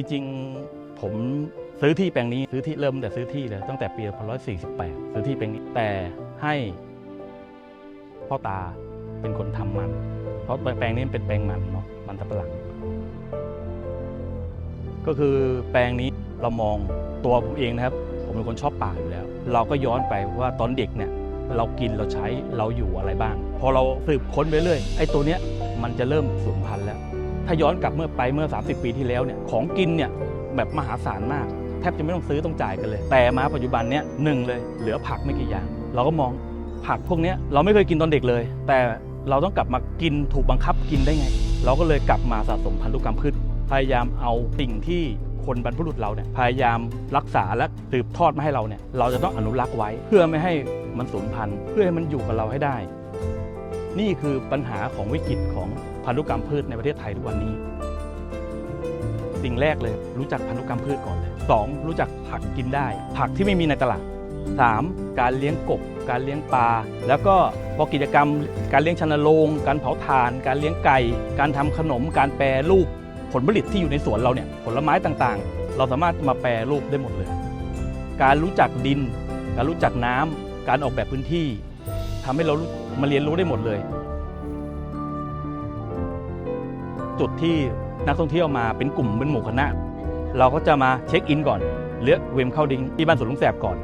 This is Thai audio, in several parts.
จริงๆผมซื้อที่แปลงนี้ซื้อที่เริ่มแต่ซื้อที่เลยตั้งแต่ปี1948 ซื้อที่แปลงนี้แต่ให้พ่อตาเป็นคนทำมัน เพราะแปลงนี้เป็นแปลงมันเนาะมันตะปะหลัง ก็คือแปลงนี้เรามองตัวผมเองนะครับ ผมเป็นคนชอบป่าอยู่แล้ว เราก็ย้อนไปว่าตอนเด็กเนี่ยเรากินเราใช้เราอยู่อะไรบ้าง พอเราสืบค้นไปเรื่อยไอ้ตัวเนี้ยมันจะเริ่มสูญพันธุ์แล้ว ถ้าย้อนกลับเมื่อไปเมื่อ 30 ปีที่แล้วเนี่ยของกินเนี่ยแบบมหาศาลมาก แทบจะไม่ต้องซื้อต้องจ่ายกันเลย แต่มาปัจจุบันเนี้ยหนึ่งเลยเหลือผักไม่กี่อย่าง เราก็มองผักพวกเนี้ยเราไม่เคยกินตอนเด็กเลย แต่เราต้องกลับมากินถูกบังคับกินได้ไง เราก็เลยกลับมาสะสมพันธุกรรมพืชพยายามเอาสิ่งที่คนบรรพบุรุษเราเนี่ยพยายามรักษาและสืบทอดมาให้เราเนี่ยเราจะต้องอนุรักษ์ไว้ เพื่อไม่ให้มันสูญพันธุ์เพื่อให้มันอยู่กับเราให้ได้ นี่คือปัญหาของวิกฤตของพันธุกรรมพืชในประเทศไทยทุกวันนี้ สิ่งแรกเลยรู้จักพันธุกรรมพืชก่อนเลยสองรู้จักผักกินได้ ผักที่ไม่มีในตลาดสามการเลี้ยงกบ การเลี้ยงปลา แล้วก็พอกิจกรรม การเลี้ยงชนโรงการเผาถ่าน การเลี้ยงไก่ การทำขนม การแปรรูป ผลผลิตที่อยู่ในสวนเราเนี่ย ผลไม้ต่างๆ เราสามารถมาแปรรูปได้หมดเลย การรู้จักดิน การรู้จักน้ำการออกแบบพื้นที่ทำให้เรา มาเรียนรู้ได้หมดเลย จุดที่นักท่องเที่ยวมาเป็นกลุ่มเป็นหมู่คณะ เราก็จะมาเช็คอินก่อนเลือกเวมเข้าดิ้งที่บ้านสวนลุงแสบก่อน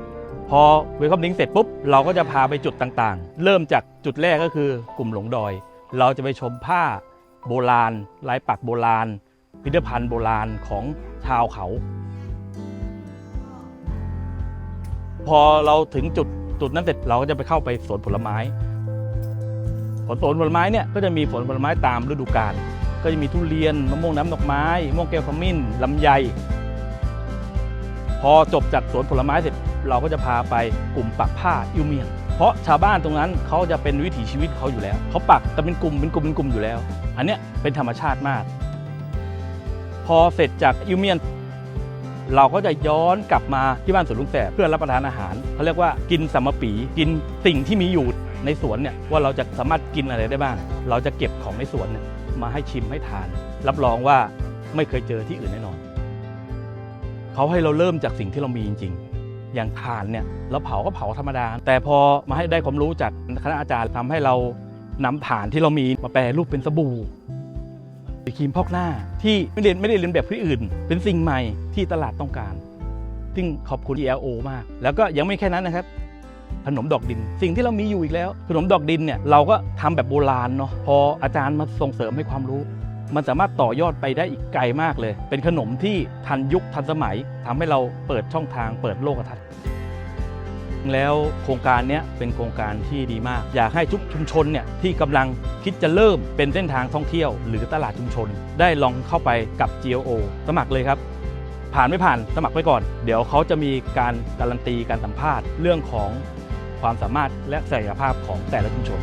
พอเวมเข้าดิ้งเสร็จปุ๊บเราก็จะพาไปจุดต่างๆ เริ่มจากจุดแรกก็คือกลุ่มหลงดอย เราจะไปชมผ้าโบราณลายปักโบราณ พิพิธภัณฑ์โบราณของชาวเขา พอเราถึงจุดจุดนั้นเสร็จเราก็จะไปเข้าไปสวนผลไม้ ผลสวนผลไม้เนี่ยก็จะมีผลผลไม้ตามฤดูกาลก็จะมีทุเรียนมะม่วงน้ำดอกไม้มะม่วงแก้วขมิ้นลำไย พอจบจากสวนผลไม้เสร็จเราก็จะพาไปกลุ่มปักผ้าอิวเมียน เพราะชาวบ้านตรงนั้นเขาจะเป็นวิถีชีวิตเขาอยู่แล้วเขาปักแต่เป็นกลุ่มเป็นกลุ่มเป็นกลุ่มอยู่แล้ว อันเนี้ยเป็นธรรมชาติมาก พอเสร็จจากอิวเมียน เราก็จะย้อนกลับมาที่บ้านสวนลุงแสบเพื่อรับประทานอาหารเขาเรียกว่ากินสัมมปีกินสิ่งที่มีอยู่ในสวนเนี่ยว่าเราจะสามารถกินอะไรได้บ้าง เราจะเก็บของในสวนเนี่ยมาให้ชิมให้ทาน รับรองว่าไม่เคยเจอที่อื่นแน่นอนเขาให้เราเริ่มจากสิ่งที่เรามีจริงๆ อย่างถ่านเนี่ยเราเผาก็เผาธรรมดา แต่พอมาให้ได้ความรู้จากคณะอาจารย์ทำให้เรานำถ่านที่เรามีมาแปรรูปเป็นสบู่ ครีมพอกหน้าที่ไม่เรียนไม่ได้เรียนแบบที่อื่น เป็นสิ่งใหม่ที่ตลาดต้องการ ซึ่งขอบคุณ ELO มาก แล้วก็ยังไม่แค่นั้นนะครับ ขนมดอกดิน สิ่งที่เรามีอยู่อีกแล้ว ขนมดอกดินเนี่ยเราก็ทำแบบโบราณเนาะพออาจารย์มาส่งเสริมให้ความรู้ มันสามารถต่อยอดไปได้อีกไกลมากเลย เป็นขนมที่ทันยุคทันสมัยทำให้เราเปิดช่องทางเปิดโลกทัศน์ แล้วโครงการนี้เป็นโครงการที่ดีมาก อยากให้ทุกชุมชนเนี่ยที่กำลังคิดจะเริ่มเป็นเส้นทางท่องเที่ยว หรือตลาดชุมชน ได้ลองเข้าไปกับ GOO สมัครเลยครับ ผ่านไม่ผ่านสมัครไว้ก่อน เดี๋ยวเขาจะมีการการันตีการสัมภาษณ์เรื่องของความสามารถและศักยภาพของแต่ละชุมชน